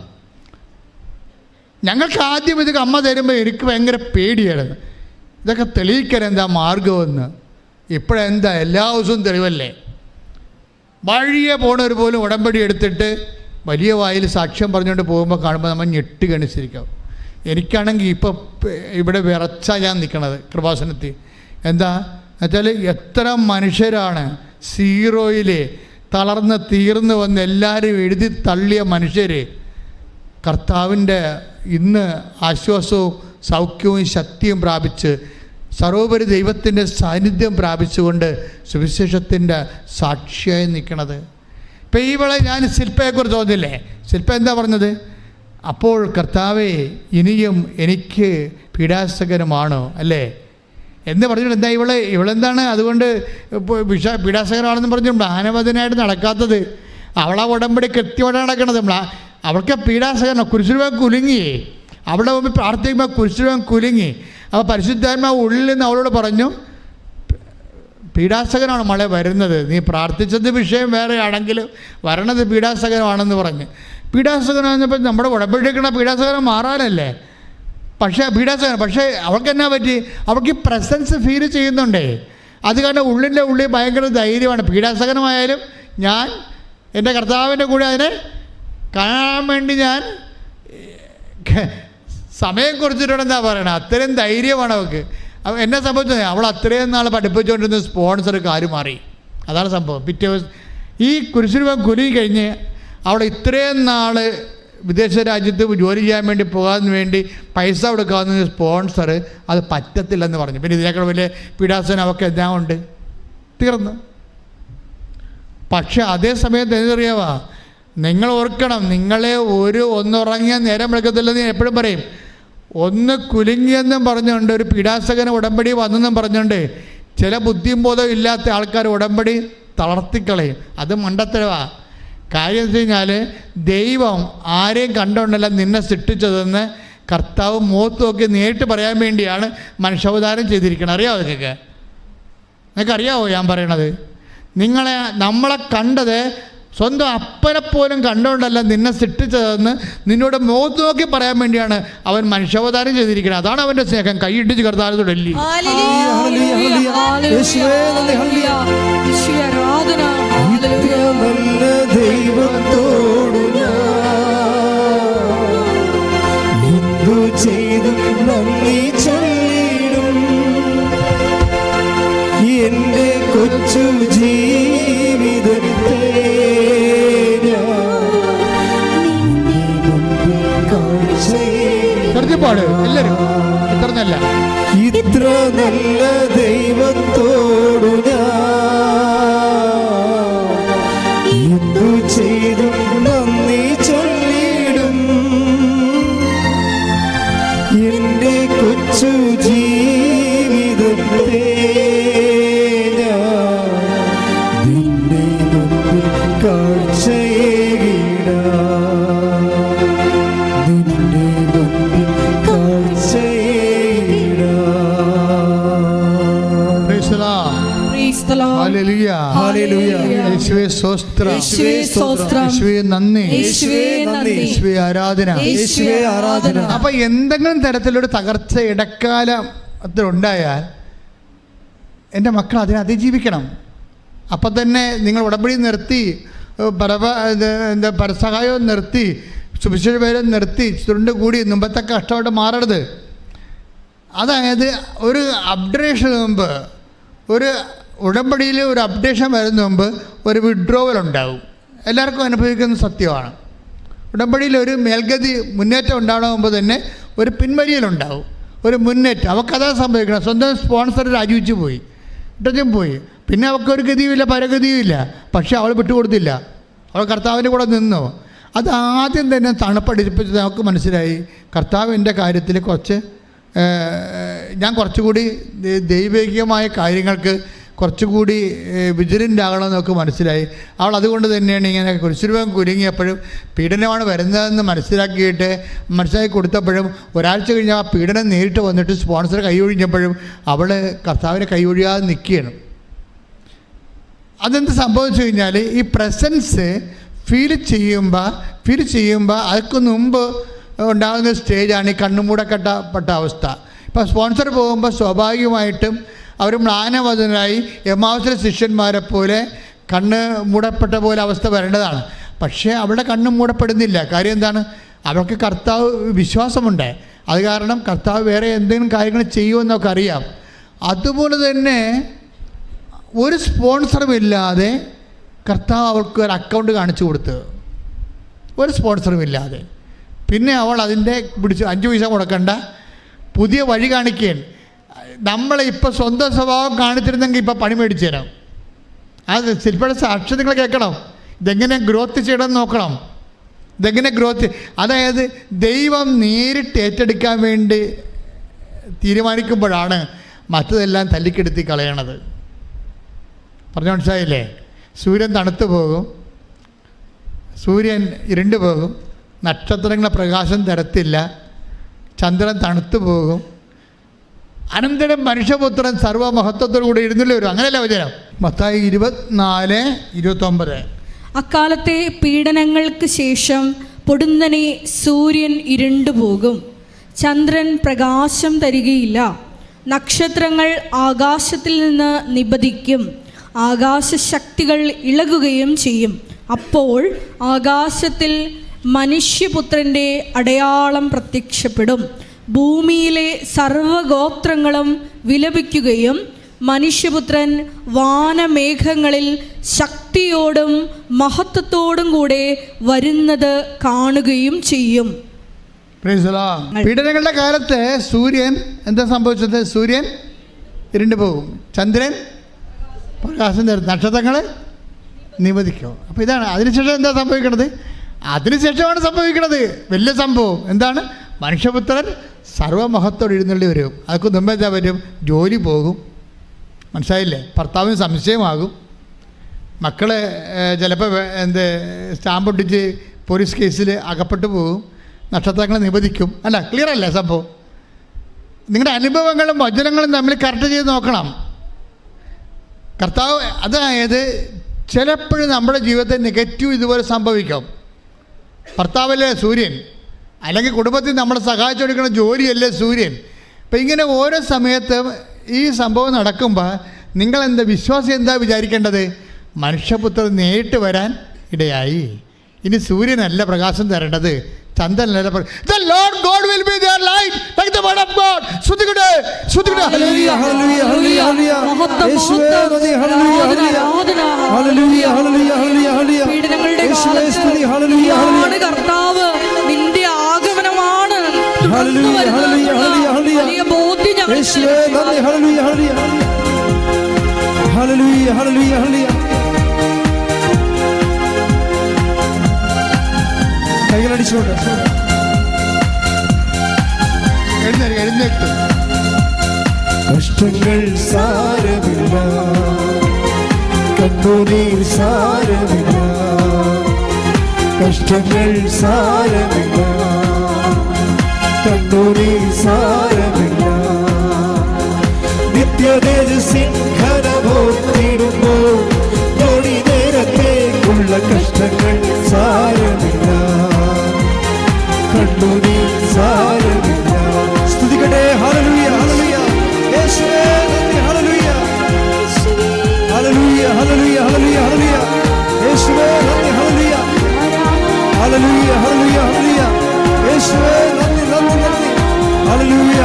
ഞങ്ങൾക്ക് ആദ്യം ഇത് അമ്മ തരുമ്പോൾ എനിക്ക് ഭയങ്കര പേടിയായിരുന്നു ഇതൊക്കെ തെളിയിക്കാൻ എന്താ മാർഗമെന്ന് ഇപ്പോഴെന്താ എല്ലാ ദിവസവും തെളിവല്ലേ? വഴിയെ പോണവർ പോലും ഉടമ്പടി എടുത്തിട്ട് വലിയ വായിൽ സാക്ഷ്യം പറഞ്ഞുകൊണ്ട് പോകുമ്പോൾ കാണുമ്പോൾ നമ്മൾ ഞെട്ടി കണിച്ചിരിക്കാം എനിക്കാണെങ്കിൽ ഇപ്പോൾ ഇവിടെ വിറച്ചാ ഞാൻ നിൽക്കണത് കൃപാസനത്തിൽ. എന്താ? എന്നുവെച്ചാൽ എത്ര മനുഷ്യരാണ് സീറോയിൽ തളർന്ന് തീർന്നു വന്ന് എല്ലാവരും എഴുതി തള്ളിയ മനുഷ്യർ കർത്താവിന്റെ ഇന്ന് ആശ്വാസവും സൗഖ്യവും ശക്തിയും പ്രാപിച്ച് സർവോപരി ദൈവത്തിന്റെ സാന്നിധ്യം പ്രാപിച്ചുകൊണ്ട് സുവിശേഷത്തിന്റെ സാക്ഷിയായി നിൽക്കണത്. ഇപ്പം ഈ ഞാൻ ശില്പയെക്കുറിച്ച് തോന്നില്ലേ ശില്പ എന്താ പറഞ്ഞത്? അപ്പോൾ കർത്താവെ ഇനിയും എനിക്ക് പീഡാസകരമാണോ അല്ലേ? എന്ന് പറഞ്ഞിട്ട് എന്താ ഇവളെ ഇവളെന്താണ് അതുകൊണ്ട് വിഷ പീഡാസകരമാണെന്ന് പറഞ്ഞു ജ്ഞാനവതനായിട്ട് നടക്കാത്തത്. അവളെ ഉടമ്പടി കൃത്യമായിട്ട് നടക്കണത്. അവൾക്ക് പീഡാസകരണം കുരിശുരൂപം കുലുങ്ങി. അവളുടെ മുമ്പിൽ പ്രാർത്ഥിക്കുമ്പോൾ കുരിശുരോഗം കുലുങ്ങി. അപ്പോൾ പരിശുദ്ധാത്മാവ് ഉള്ളിൽ നിന്ന് അവളോട് പറഞ്ഞു പീഡാസകനാണ് മഴ വരുന്നത്. നീ പ്രാർത്ഥിച്ചത് വിഷയം വേറെ ആണെങ്കിൽ വരണത് പീഡാസകനമാണെന്ന് പറഞ്ഞ്. പീഡാസകനാണെന്നപ്പോൾ നമ്മുടെ ഉടമ്പടിക്കണ പീഡാസകനം മാറാനല്ലേ? പക്ഷേ പീഡാസകൻ പക്ഷേ അവൾക്ക് എന്നാ പറ്റി? അവൾക്ക് ഈ പ്രസൻസ് ഫീൽ ചെയ്യുന്നുണ്ടേ. അത് കാരണം ഉള്ളിന്റെ ഉള്ളിൽ ഭയങ്കര ധൈര്യമാണ്. പീഡാസകനമായാലും ഞാൻ എന്റെ കർത്താവിന്റെ കൂടെ അതിനെ കാണാൻ വേണ്ടി ഞാൻ സമയം കുറിച്ചിട്ടുണ്ട് എന്താ പറയണത് അത്രയും ധൈര്യമാണ് അവൾക്ക് അവ എന്നെ സംബന്ധിച്ചു അവൾ അത്രയും നാൾ പഠിപ്പിച്ചുകൊണ്ടിരുന്ന സ്പോൺസർ കാര് മാറി അതാണ് സംഭവം. പിറ്റേ ദിവസം ഈ കുരിശുരൂപം കുലി കഴിഞ്ഞ് അവൾ ഇത്രയും നാൾ വിദേശ രാജ്യത്ത് ജോലി ചെയ്യാൻ വേണ്ടി പോകാൻ വേണ്ടി പൈസ കൊടുക്കാവുന്ന സ്പോൺസർ അത് പറ്റത്തില്ലെന്ന് പറഞ്ഞു. പിന്നെ ഇതിനേക്കാൾ വലിയ പീഡാസനം അവൾക്ക് എന്താ ഉണ്ട്. തീർന്നു. പക്ഷെ അതേ സമയത്ത് എന്തറിയാവാ നിങ്ങൾ ഓർക്കണം നിങ്ങളെ ഒരു ഒന്നുറങ്ങിയ നേരം വിളക്കത്തില്ലെന്ന് ഞാൻ എപ്പോഴും പറയും. ഒന്ന് കുലുങ്ങിയെന്നും പറഞ്ഞുകൊണ്ട് ഒരു പീഡാസകന ഉടമ്പടി വന്നെന്നും പറഞ്ഞുകൊണ്ട് ചില ബുദ്ധിയും ബോധവും ഇല്ലാത്ത ആൾക്കാർ ഉടമ്പടി തളർത്തിക്കളയും. അത് മണ്ടത്തരവാ. കാര്യം വെച്ച് കഴിഞ്ഞാൽ ദൈവം ആരെയും കണ്ടുകൊണ്ടല്ല നിന്നെ സൃഷ്ടിച്ചതെന്ന് കർത്താവ് മുഖത്ത് നോക്കി നേരിട്ട് പറയാൻ വേണ്ടിയാണ് മനുഷ്യാവതാരം ചെയ്തിരിക്കുന്നത് അറിയാമോ നിങ്ങൾക്ക് നിങ്ങൾക്കറിയാവോ ഞാൻ പറയണത്? നിങ്ങളെ നമ്മളെ കണ്ടത് സ്വന്തം അപ്പനെ പോലും കണ്ടുകൊണ്ടല്ല നിന്നെ സൃഷ്ടിച്ചതെന്ന് നിന്നോട് മുഖത്ത് നോക്കി പറയാൻ വേണ്ടിയാണ് അവൻ മനുഷ്യാവതാരം ചെയ്തിരിക്കുന്നത്. അതാണ് അവന്റെ സ്നേഹം. കൈയിട്ടിച്ച് കർത്താരത്തോടെ അല്ലേ ഹല്ലേലൂയ, ഹല്ലേലൂയ, ഹല്ലേലൂയ. യേശുവേ, നന്ദി, ഹല്ലേലൂയ. യേശുവേ, ആരാധന. ഇത്ര നല്ല ദൈവത്തോട് ഞാൻ എന്തു ചെയ്തു നന്ദി ചൊല്ലിടും. എന്റെ കൊച്ചു ജീവിതത്തെ കാഴ്ചയേകാം. എല്ലാരും. ഇത്ര നല്ല. ഇത്ര നല്ല ദൈവത്തോടു എന്തു ചെയ്തു നന്ദി ചൊല്ലിടും. എന്റെ കൊച്ചു ജീവിതത്തെ നിന്റെ കാഴ്ചയേകിടാം സ്തോത്രം. യേശുവേ സ്തോത്രം. യേശുവേ നന്ദി. യേശുവേ നന്ദി. യേശുവേ ആരാധന. യേശുവേ ആരാധന. അപ്പൊ എന്തെങ്കിലും തരത്തിലൊരു തകർച്ച ഇടക്കാലത്തിലുണ്ടായാൽ എന്റെ മക്കൾ അതിനെ അതിജീവിക്കണം. അപ്പം തന്നെ നിങ്ങൾ ഉടമ്പടി നിർത്തി പരവ എന്താ പരസഹായവും നിർത്തി സുഭിശേഷം നിർത്തി ചുരുണ്ട് കൂടി മുമ്പത്തെ കഷ്ടമായിട്ട് മാറരുത്. അതായത് ഒരു അപ്ഡേഷന് മുമ്പ് ഒരു ഉടമ്പടിയിൽ ഒരു അപ്ഡേഷൻ വരുന്ന മുമ്പ് ഒരു വിഡ്രോവൽ ഉണ്ടാകും എല്ലാവർക്കും അനുഭവിക്കുന്ന സത്യമാണ്. ഉടമ്പടിയിൽ ഒരു മേൽഗതി മുന്നേറ്റം ഉണ്ടാവണ മുമ്പ് തന്നെ ഒരു പിൻവലിയലുണ്ടാവും ഒരു മുന്നേറ്റം. അവൾക്കതാ സംഭവിക്കണം. സ്വന്തം സ്പോൺസർ രാജിവെച്ച് പോയി. ഇട്ടും പോയി. പിന്നെ അവൾക്ക് ഒരു ഗതിയുമില്ല പരഗതിയുമില്ല. പക്ഷേ അവൾ വിട്ടുകൊടുത്തില്ല. അവൾ കർത്താവിന്റെ കൂടെ നിന്നു. അത് ആദ്യം തന്നെ തണുപ്പടിപ്പിച്ച് നമുക്ക് മനസ്സിലായി. കർത്താവിന്റെ കാര്യത്തിൽ കുറച്ച് ഞാൻ കുറച്ചുകൂടി ദൈവികമായ കാര്യങ്ങൾക്ക് കുറച്ചുകൂടി വിജിലന്റ് ആകണമെന്ന് നമുക്ക് മനസ്സിലായി. അവൾ അതുകൊണ്ട് തന്നെയാണ് ഇങ്ങനെ കുരിശുരൂപം കുരുങ്ങിയപ്പോഴും പീഡനമാണ് വരുന്നതെന്ന് മനസ്സിലാക്കിയിട്ട് മനസ്സിലാക്കി കൊടുത്തപ്പോഴും ഒരാഴ്ച കഴിഞ്ഞ് ആ പീഡനം നേരിട്ട് വന്നിട്ട് സ്പോൺസർ കൈയൊഴിഞ്ഞപ്പോഴും അവൾ കർത്താവിനെ കൈയൊഴിയാതെ നിൽക്കുകയാണ്. അതെന്ത് സംഭവിച്ചു കഴിഞ്ഞാൽ ഈ പ്രസൻസ് ഫീൽ ചെയ്യുമ്പോൾ ഫീൽ ചെയ്യുമ്പോൾ അതൊക്കെ മുമ്പ് ഉണ്ടാകുന്ന സ്റ്റേജാണ് ഈ കണ്ണുമൂടക്കെട്ടപ്പെട്ട അവസ്ഥ. ഇപ്പോൾ സ്പോൺസർ പോകുമ്പോൾ സ്വാഭാവികമായിട്ടും അവർ മ്ലാനവതനായി എമാവസര ശിഷ്യന്മാരെ പോലെ കണ്ണ് മൂടപ്പെട്ട പോലെ അവസ്ഥ വരേണ്ടതാണ്. പക്ഷേ അവിടെ കണ്ണ് മൂടപ്പെടുന്നില്ല. കാര്യം എന്താണ്? അവർക്ക് കർത്താവ് വിശ്വാസമുണ്ട്. അത് കാരണം കർത്താവ് വേറെ എന്തെങ്കിലും കാര്യങ്ങൾ ചെയ്യുമെന്നൊക്കെ അറിയാം അതുപോലെ തന്നെ ഒരു സ്പോൺസറും ഇല്ലാതെ കർത്താവ് അവൾക്ക് ഒരു അക്കൗണ്ട് കാണിച്ചു കൊടുത്ത്. ഒരു സ്പോൺസറും ഇല്ലാതെ. പിന്നെ അവൾ അതിന്റെ പിടിച്ച് അഞ്ച് പൈസ കൊടുക്കണ്ട പുതിയ വഴി കാണിക്കുകയാണ്. നമ്മളെ ഇപ്പോൾ സ്വന്തം സ്വഭാവം കാണിച്ചിരുന്നെങ്കിൽ ഇപ്പോൾ പണി മേടിച്ചു തരാം. അത് ശില്പയുടെ സാക്ഷി നിങ്ങൾ കേൾക്കണം. ഇതെങ്ങനെ ഗ്രോത്ത് ചെയ്യണം നോക്കണം. ഇതെങ്ങനെ ഗ്രോത്ത് അതായത് ദൈവം നേരിട്ട് ഏറ്റെടുക്കാൻ വേണ്ടി തീരുമാനിക്കുമ്പോഴാണ് മറ്റതെല്ലാം തല്ലിക്കെടുത്തി കളയണത്. പറഞ്ഞു മനസ്സിലായില്ലേ? സൂര്യൻ തണുത്തു പോകും. സൂര്യൻ ഇരുണ്ടു പോകും. നക്ഷത്രങ്ങളെ പ്രകാശം തരത്തില്ല. ചന്ദ്രൻ തണുത്തു പോകും. അനന്തരം മനുഷ്യപുത്രൻ സർവമഹത്വത്തോടു കൂടി ഇരുന്നില്ല വരും? അങ്ങനെയല്ല വചനം? മത്തായി ഇരുപത്തിനാല് ഇരുപത്തൊമ്പത്. അക്കാലത്തെ പീഡനങ്ങൾക്ക് ശേഷം പൊടുന്നനെ സൂര്യൻ ഇരുണ്ടുപോകും ചന്ദ്രൻ പ്രകാശം തരികയില്ല. നക്ഷത്രങ്ങൾ ആകാശത്തിൽ നിന്ന് നിബദിക്കും ആകാശശക്തികൾ ഇളകുകയും ചെയ്യും. അപ്പോൾ ആകാശത്തിൽ മനുഷ്യപുത്രന്റെ അടയാളം പ്രത്യക്ഷപ്പെടും. ഭൂമിയിലെ സർവഗോത്രങ്ങളും വിലപിക്കുകയും മനുഷ്യപുത്രൻ വാനമേഘങ്ങളിൽ ശക്തിയോടും മഹത്വത്തോടും കൂടെ വരുന്നത് കാണുകയും ചെയ്യും. പീഡനങ്ങളുടെ കാലത്ത് സൂര്യൻ എന്താ സംഭവിച്ചത്? സൂര്യൻ ഇരുണ്ടു പോകും. ചന്ദ്രൻ പ്രകാശം തരും. നക്ഷത്രങ്ങൾ നിവദിക്കും അപ്പോൾ ഇതാണ്. അതിനുശേഷം എന്താ സംഭവിക്കണത്? അതിനുശേഷമാണ് സംഭവിക്കണത്. വലിയ സംഭവം. എന്താണ്? മനുഷ്യപുത്രൻ സർവമഹത്തോട് എഴുന്നള്ളി വരും. അതൊക്കെ മുമ്പ് എന്താ വരും ജോലി പോകും. മനസ്സിലായില്ലേ? ഭർത്താവിന് സംശയമാകും. മക്കൾ ചിലപ്പോൾ എന്ത് സ്റ്റാമ്പ് ഒട്ടിച്ച് പോലീസ് കേസിൽ അകപ്പെട്ടു പോകും. നക്ഷത്രങ്ങളെ നിബന്ധിക്കും. അല്ല ക്ലിയർ അല്ലേ സംഭവം? നിങ്ങളുടെ അനുഭവങ്ങളും വചനങ്ങളും തമ്മിൽ കറക്റ്റ് ചെയ്ത് നോക്കണം. കർത്താവ് അതായത് ചിലപ്പോഴും നമ്മുടെ ജീവിതത്തിൽ നെഗറ്റീവ് ഇതുപോലെ സംഭവിക്കും. ഭർത്താവല്ലേ സൂര്യൻ? അല്ലെങ്കിൽ കുടുംബത്തിൽ നമ്മളെ സഹായിച്ചു കൊടുക്കുന്ന ജോലിയല്ലേ സൂര്യൻ അപ്പം ഇങ്ങനെ ഓരോ സമയത്ത് ഈ സംഭവം നടക്കുമ്പോൾ നിങ്ങളെന്താ വിശ്വാസം എന്താ വിചാരിക്കേണ്ടത് മനുഷ്യപുത്രൻ നേരിട്ട് വരാൻ ഇടയായി ഇനി സൂര്യനല്ല പ്രകാശം തരേണ്ടത് ചന്ദ്രനല്ല. ഹല്ലേലൂയ, hallelujah, hallelujah, hallelujah. Hallelujah, hallelujah. Hallelujah, hallelujah, hallelujah, ഹല്ലേലൂയ. പീഡനങ്ങളുടെ കാലത്ത് ഹല്ലേലൂയ, ഇതാണ് ഹല്ലേലൂയ. കർത്താവ് വലിയ ബോധ്യം ഹല്ലേലൂയ. കൈകളടിച്ചുകൊണ്ട് എഴുന്നേൽക്ക്. കഷ്ടങ്ങൾ സാരമില്ല. കണ്ണുനീർ സാരമില്ല. കഷ്ടങ്ങൾ സാരമില്ല. കണ്ണുനീർ സാരമില്ല. നിത്യതേജസ്സിൻ ഘനമോർത്തിടുമ്പോൾ തൊടി നേരത്തേക്കുള്ള കഷ്ടങ്ങൾ സാരമില്ല. കണ്ണുനീർ സാരമില്ല. സ്തുതിക്കട്ടെ യേശുവേ ഹലലുയ ഹല്ലേലൂയ. ഹല്ലേലൂയ ഹല്ലേലൂയ ഹല്ലേലൂയ ഹല്ലേലൂയ. യേശുവേ ഹലലുയ ഹലലുയ ഹല്ലേലൂയ ഹല്ലേലൂയ. യേശുവേ നിർത്തി നിർത്തി ഹലലൂയ